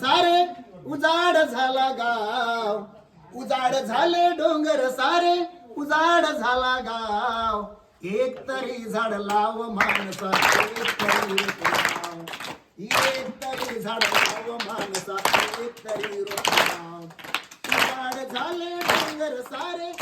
सारे उजाड झाला गाव उजाड झाले डोंगर सारे उजाड झाला गाव एक तरी झाड लाव माणसा एक तरी रोप लाव. एक तरी झाड लाव माणसा एक तरी रोप लाव. उजाड झाले डोंगर सारे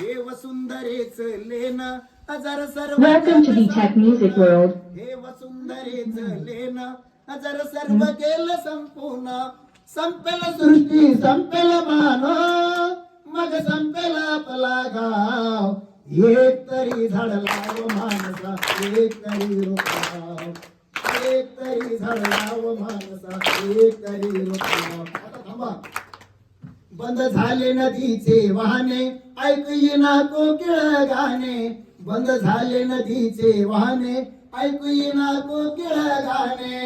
हे वसुंधरेच लेन हजार सर्व Welcome to the Tech Music World. हे वसुंधरेच लेन सर्व केलं संपूर्ण संपेल सृष्टी संपेल मग संपेल आपला गाव. एक तरी झाड लाव माणसा एक तरी रोप एक तरी झाड लाव माणसा एक तरी आता थांबा. बंद झाले नदीचे वाहने ऐक येना कोकिळ गाणे बंद झाले नदीचे वाहने ऐक येना कोकिळ गाणे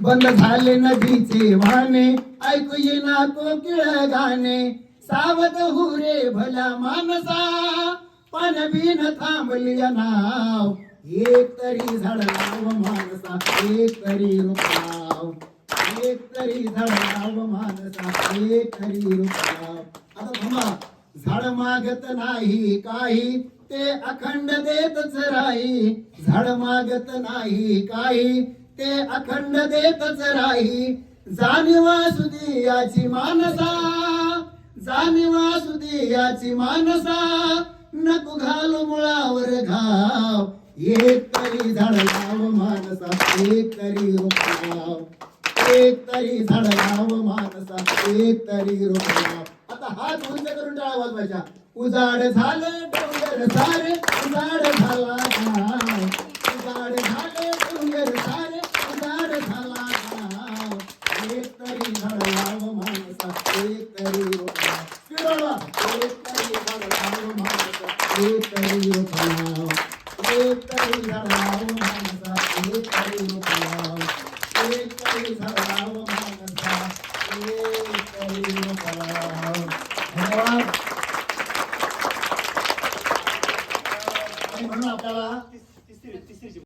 बंद झाले नदीचे वाहने ऐकू येना कोकिळ गाणे सावध हुरे रे भल्या मानसा. पण बिन थांबली नाव. एक तरी झाड लाव माणसा एक तरी रुपाव. एक तरी झाड लाव माणसा एक तरी रुपाव. आता थांबा. झाड मागत नाही काही ते अखंड देतच राही. झाड मागत नाही काही ते अखंड देतच राही. जाणीवा सुदी याची मानसा जाणीवा सुधी याची मानसा. नको घालू मुळावर घाव. एक तरी झाड लाव माणसा एक तरी रोप एक तरी झाड लाव माणसा एक तरी रोप आता हात उंच करून टाळा वाजवायच्या उजाड झालं डोंगर सारे उजाड झाला गाव उजाड झाले डोंगर सारे उजाड झाला गाव एक तरी झाड 끝다리로 가나오 끝다리 살아나오 만나사 끝다리로 가나오 끝다리 살아나오 만나사 끝다리로 가나오 धन्यवाद आणि म्हणून आपल्याला तिसरी तिसरी